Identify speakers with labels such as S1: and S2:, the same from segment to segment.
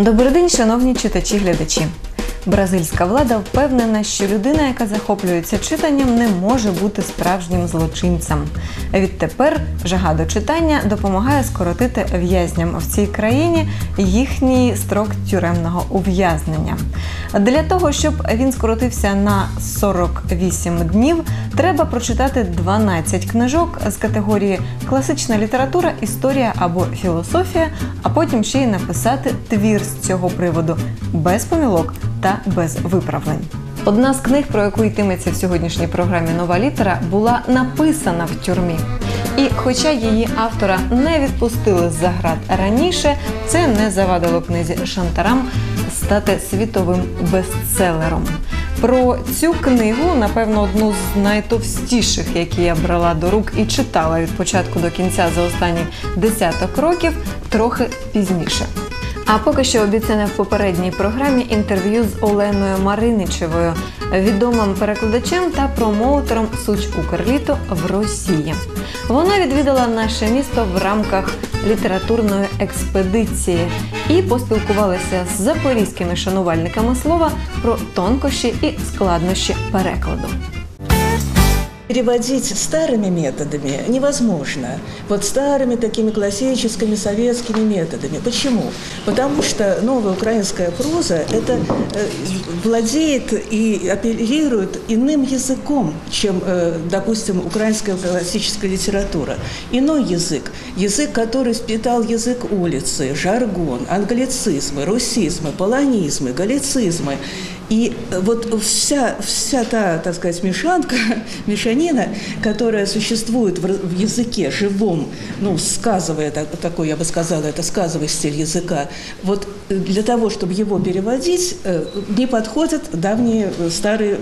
S1: Добрий день, шановні читачі-глядачі. Бразильська влада впевнена, що людина, яка захоплюється читанням, не може бути справжнім злочинцем. Відтепер жага до читання допомагає скоротити в'язням в цій країні їхній строк тюремного ув'язнення. Для того, щоб він скоротився на 48 днів, треба прочитати 12 книжок з категорії класична література, історія або філософія, а потім ще й написати твір з цього приводу без помілок та без виправлень. Одна з книг, про яку йтиметься в сьогоднішній програмі Нова літера, була написана в тюрмі. І хоча її автора не відпустили з-за град раніше, це не завадило книзі Шантарам стати світовим бестселером. Про цю книгу, напевно, одну з найтовстіших, які я брала до рук і читала від початку до кінця за останні десяток років, трохи пізніше. А поки що обіцяне в попередній програмі інтерв'ю з Оленою Мариничевою, відомим перекладачем та промоутером Суч Укрліту в Росії. Вона відвідала наше місто в рамках літературної експедиції і поспілкувалася з запорізькими шанувальниками слова про тонкощі і складнощі перекладу.
S2: Переводить старыми методами невозможно. Вот старыми такими классическими советскими методами. Почему? Потому что новая украинская проза это э, владеет и апеллирует иным языком, чем, э, допустим, украинская классическая литература. Иной язык. Язык, который впитал язык улицы, жаргон, англицизмы, русизмы, полонизмы, галлицизмы. И вот вся, вся та, так сказать, мешанка, мешанина, которая существует в, в языке живом, ну, сказывая, так, такой, я бы сказала, это сказовый стиль языка, вот для того, чтобы его переводить, не подходят давние старые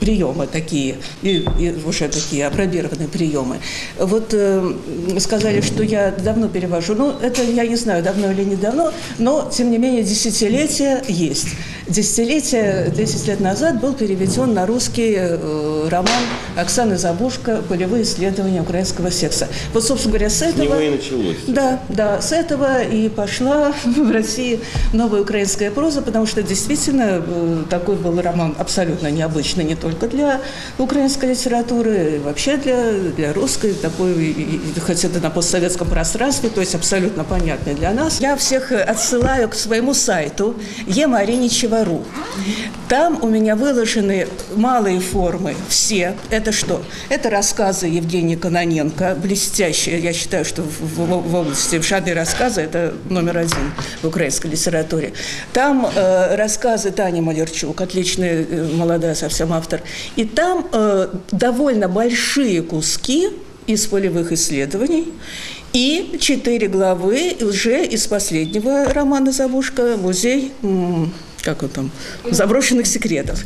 S2: приемы такие, и, и уже такие опробированные приемы. Вот э, сказали, что я давно перевожу. Ну, это я не знаю, давно или не давно, но, тем не менее, десятилетия есть. Десятилетие, 10 лет назад был переведен на русский э, роман Оксаны Забушко «Полевые исследования украинского секса». Вот, собственно говоря, с этого...
S3: С него и началось.
S2: Да, да, с этого и пошла в России новая украинская проза, потому что действительно э, такой был роман абсолютно необычный, не только для украинской литературы, вообще для, для русской, такой, хоть это на постсоветском пространстве, то есть абсолютно понятный для нас. Я всех отсылаю к своему сайту emариничева.ру. Там у меня выложены малые формы, все. Это что? Это рассказы Евгения Кононенко, блестящие. Я считаю, что в, в, в области, в жанре рассказа это номер один в украинской литературе. Там э, рассказы Тани Малерчук, отличная э, молодая совсем автор. И там э, довольно большие куски из полевых исследований и четыре главы уже из последнего романа Забушка «Музей...» как он там, заброшенных секретов.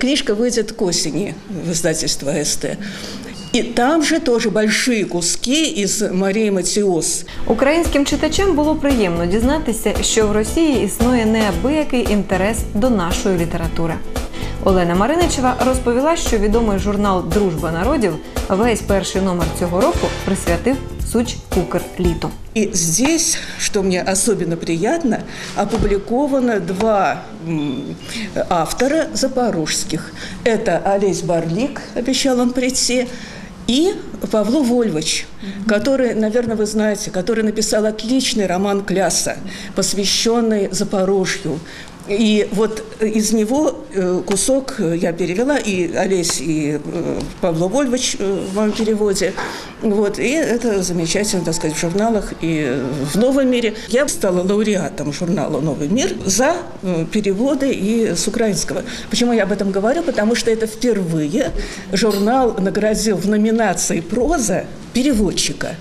S2: Книжка выйдет к осени в издательство СТ. І там же теж большие куски із Марії Матіос.
S1: Українським читачам було приємно дізнатися, що в Росії існує неабиякий інтерес до нашої літератури. Олена Мариничева розповіла, що відомий журнал Дружба народів весь перший номер цього року присвятив Суч Кукр літу.
S2: И здесь, что мне особенно приятно, опубликовано два автора запорожских. Это Олесь Барлик, обещал он прийти, и Павло Вольвич, который, наверное, вы знаете, который написал отличный роман «Кляса», посвященный Запорожью. И вот из него кусок я перевела, и Олесь, и Павло Вольвич в моем переводе. Вот, и это замечательно, так сказать, в журналах и в «Новом мире». Я стала лауреатом журнала «Новый мир» за переводы и с украинского. Почему я об этом говорю? Потому что это впервые журнал наградил в номинации «Проза» переводчика.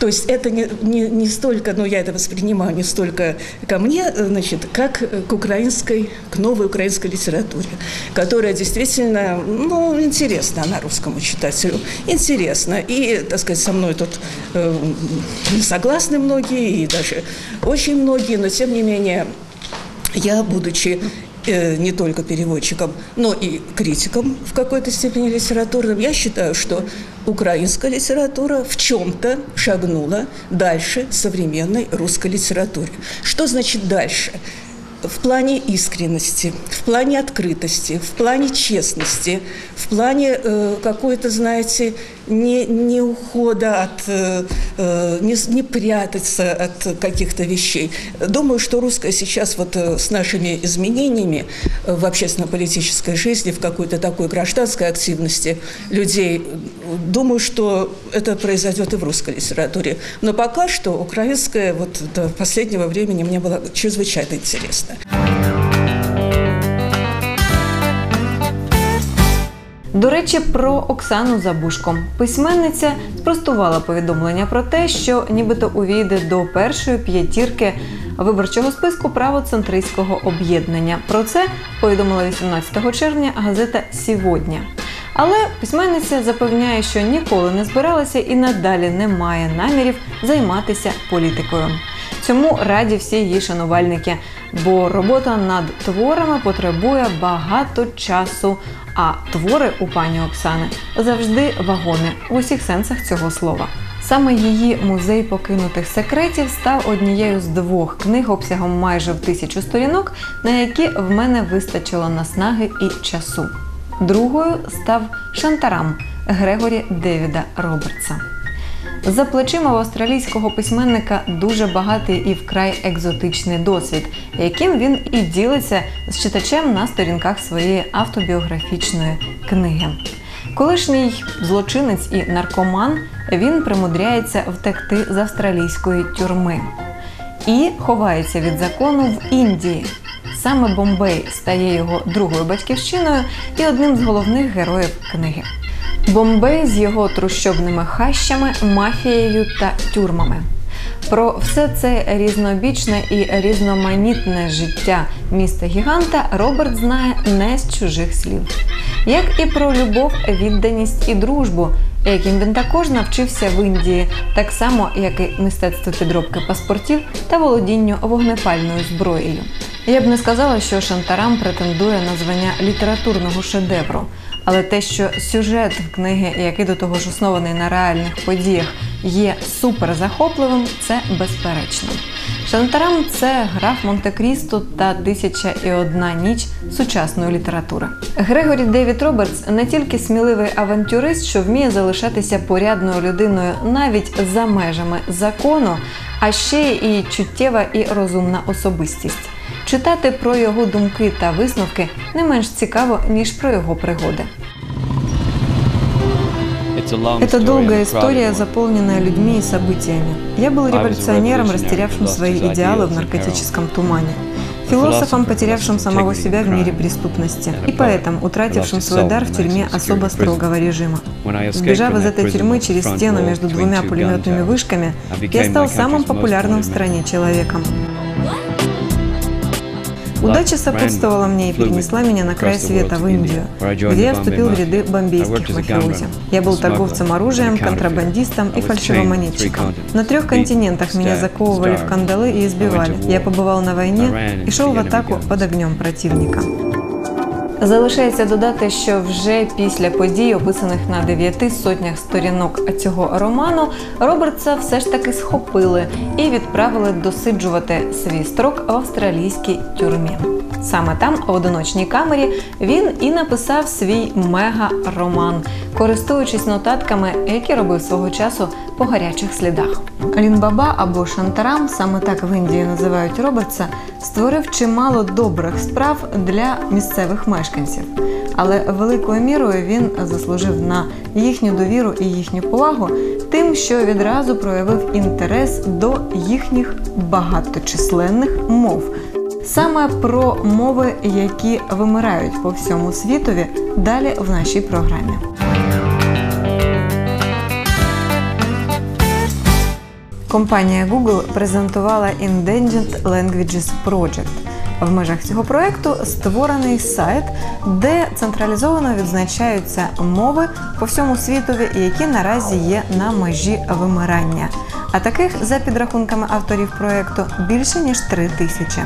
S2: То есть это не, не, не столько, ну я это воспринимаю не столько ко мне, значит, как к украинской, к новой украинской литературе, которая действительно, ну, интересна она русскому читателю, интересна. И, так сказать, со мной тут э, согласны многие, и даже очень многие, но тем не менее я, будучи э, не только переводчиком, но и критиком в какой-то степени литературным. Я считаю, что украинская литература в чем-то шагнула дальше современной русской литературы. Что значит дальше? в плане искренности, в плане открытости, в плане честности, в плане э, какой-то, знаете, не, не ухода от, э, э, не, не прятаться от каких-то вещей. Думаю, что русская сейчас вот э, с нашими изменениями в общественно-политической жизни, в какой-то такой гражданской активности людей, думаю, что это произойдет и в русской литературе. Но пока что украинская вот до последнего времени мне было чрезвычайно интересно.
S1: До речі, про Оксану Забушко. Письменниця спростувала повідомлення про те, що нібито увійде до першої п'ятірки виборчого списку правоцентристського об'єднання. Про це повідомила 18 червня газета Сьогодні. Але письменниця запевняє, що ніколи не збиралася і надалі не має намірів займатися політикою. Цьому раді всі її шанувальники, бо робота над творами потребує багато часу. А твори у пані Оксани завжди вагомі в усіх сенсах цього слова. Саме її музей покинутих секретів став однією з двох книг обсягом майже в тисячу сторінок, на які в мене вистачило наснаги і часу. Другою став Шантарам Грегорі Девіда Робертса. За плечима у австралійського письменника дуже багатий і вкрай екзотичний досвід, яким він і ділиться з читачем на сторінках своєї автобіографічної книги. Колишній злочинець і наркоман він примудряється втекти з австралійської тюрми і ховається від закону в Індії. Саме Бомбей стає його другою батьківщиною і одним з головних героїв книги. Бомбей з його трущобними хащами, мафією та тюрмами. Про все це різнобічне і різноманітне життя міста Гіганта Роберт знає не з чужих слів, як і про любов, відданість і дружбу, яким він також навчився в Індії, так само як і мистецтво підробки паспортів та володінню вогнепальною зброєю. Я б не сказала, що Шантарам претендує на звання літературного шедевру. Але те, що сюжет книги, який до того ж оснований на реальних подіях, є суперзахопливим, це безперечно. Шантарам це граф Монте-Крісто та Тисяча і одна ніч сучасної літератури. Грегорі Девід Робертс не тільки сміливий авантюрист, що вміє залишатися порядною людиною навіть за межами закону, а ще і чуттєва і розумна особистість. Читати про його думки та висновки не менш цікаво, ніж про його пригоди. Это долгая история, заполненная людьми и событиями. Я был революционером, растерявшим свои идеалы в наркотическом тумане. Философом, потерявшим самого себя в мире преступности. И поэтом, утратившим свой дар в тюрьме особо строгого режима. Сбежав из этой тюрьмы через стену между двумя пулеметными вышками, я стал самым популярным в стране человеком. Удача сопутствовала мне и перенесла меня на край света в Индию, где я вступил в ряды бомбейских мафиози. Я был торговцем оружием, контрабандистом и фальшивомонетчиком. На трех континентах меня заковывали в кандалы и избивали. Я побывал на войне и шел в атаку под огнем противника. Залишається додати, що вже після подій, описаних на дев'яти сотнях сторінок цього роману, Робертса все ж таки схопили і відправили досиджувати свій строк в австралійській тюрмі. Саме там, в одиночній камері, він і написав свій мега-роман, користуючись нотатками, які робив свого часу по гарячих слідах. Лінбаба або Шантарам, саме так в Індії називають Робертса, створив чимало добрих справ для місцевих мешканців. Але великою мірою він заслужив на їхню довіру і їхню повагу тим, що відразу проявив інтерес до їхніх багаточисленних мов. Саме про мови, які вимирають по всьому світові, далі в нашій програмі. Компанія Google презентувала Endangered Languages Project. В межах цього проекту створений сайт, де централізовано відзначаються мови по всьому світові, які наразі є на межі вимирання. А таких, за підрахунками авторів проекту, більше ніж три тисячі.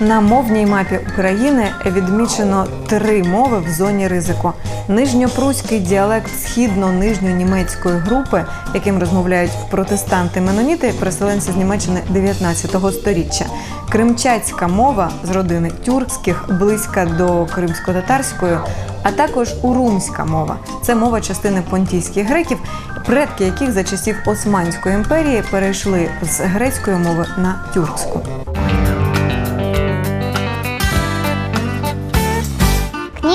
S1: На мовній мапі України відмічено три мови в зоні ризику: нижньопруський діалект східно-нижньонімецької групи, яким розмовляють протестанти-меноніти, переселенці з Німеччини 19 століття. Кримчацька мова з родини тюркських, близька до кримсько-татарської, а також урумська мова. Це мова частини понтійських греків, предки яких за часів Османської імперії перейшли з грецької мови на тюркську.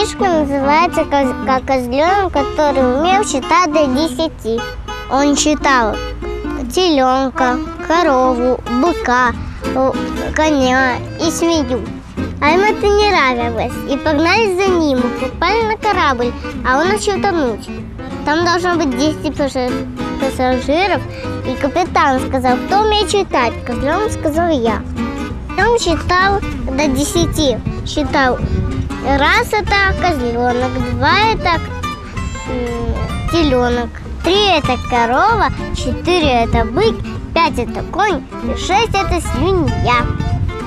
S3: Книжка называется «Коз- «Как козленок, который умел считать до десяти». Он читал теленка, корову, быка, коня и свинью. А им это не нравилось. И погнали за ним, попали на корабль, а он начал тонуть. Там должно быть 10 пассаж- пассажиров, и капитан сказал, кто умеет читать? Козленок сказал я. Он считал до 10. Считал Раз это козленок, два это теленок, три это корова, четыре это бык, пять это конь, и шесть это свинья.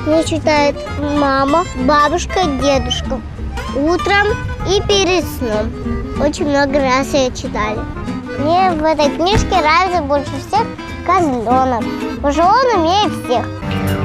S3: Мне читает мама, бабушка, дедушка. Утром и перед сном. Очень много раз ее читали. Мне в этой книжке нравится больше всех козленок, потому что он умеет всех.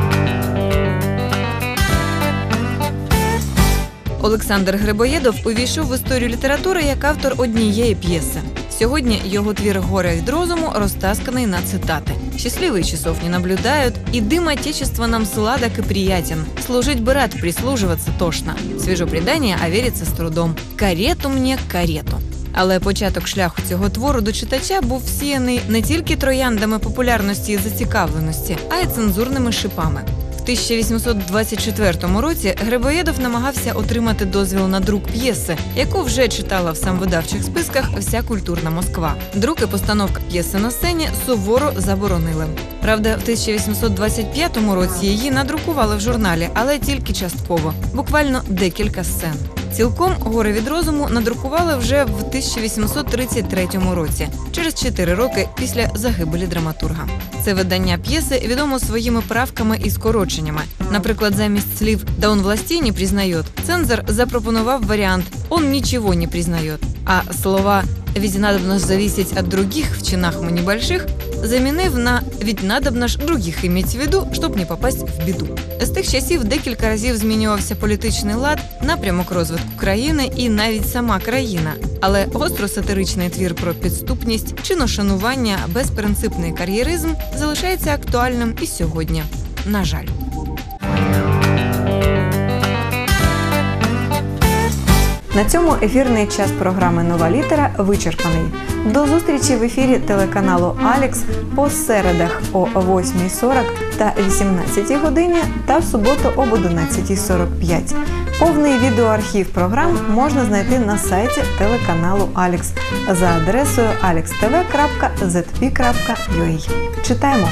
S1: Олександр Грибоєдов увійшов в історію літератури як автор однієї п'єси. Сьогодні його твір «Горе від розуму розтасканий на цитати. Счастливые часов не наблюдают, и дым отечества нам сладок и приятен. Служить бы рад, прислуживаться тошно. Свіжо предання, а віриться з трудом. Карету мне, карету. Але початок шляху цього твору до читача був всіяний не тільки трояндами популярності і зацікавленості, а й цензурними шипами. В 1824 році Грибоєдов намагався отримати дозвіл на друк п'єси, яку вже читала в самвидавчих списках вся культурна Москва. Друк і постановка п'єси на сцені суворо заборонили. Правда, в 1825 році її надрукували в журналі, але тільки частково, буквально декілька сцен. Цілком гори від розуму надрукували вже в 1833 році, через 4 роки після загибелі драматурга. Це видання п'єси відомо своїми правками і скороченнями. Наприклад, замість слів «да он властей не признает» цензор запропонував варіант «он ничего не признает», а слова «ведь надобно ж зависеть от других в чинах мы небольших» замінив на віднадобно ж других иметь в виду, щоб не попасть в біду». З тих часів декілька разів змінювався політичний лад, напрямок розвитку країни і навіть сама країна. Але гостро-сатиричний твір про підступність, чиношанування, безпринципний кар'єризм залишається актуальним і сьогодні. На жаль. На цьому ефірний час програми Нова літера вичерпаний. До зустрічі в ефірі телеканалу Алекс по середах о 8.40 та 18 годині та в суботу об 11.45. Повний відеоархів програм можна знайти на сайті телеканалу Алекс за адресою alextv.zp.ua. Читаємо!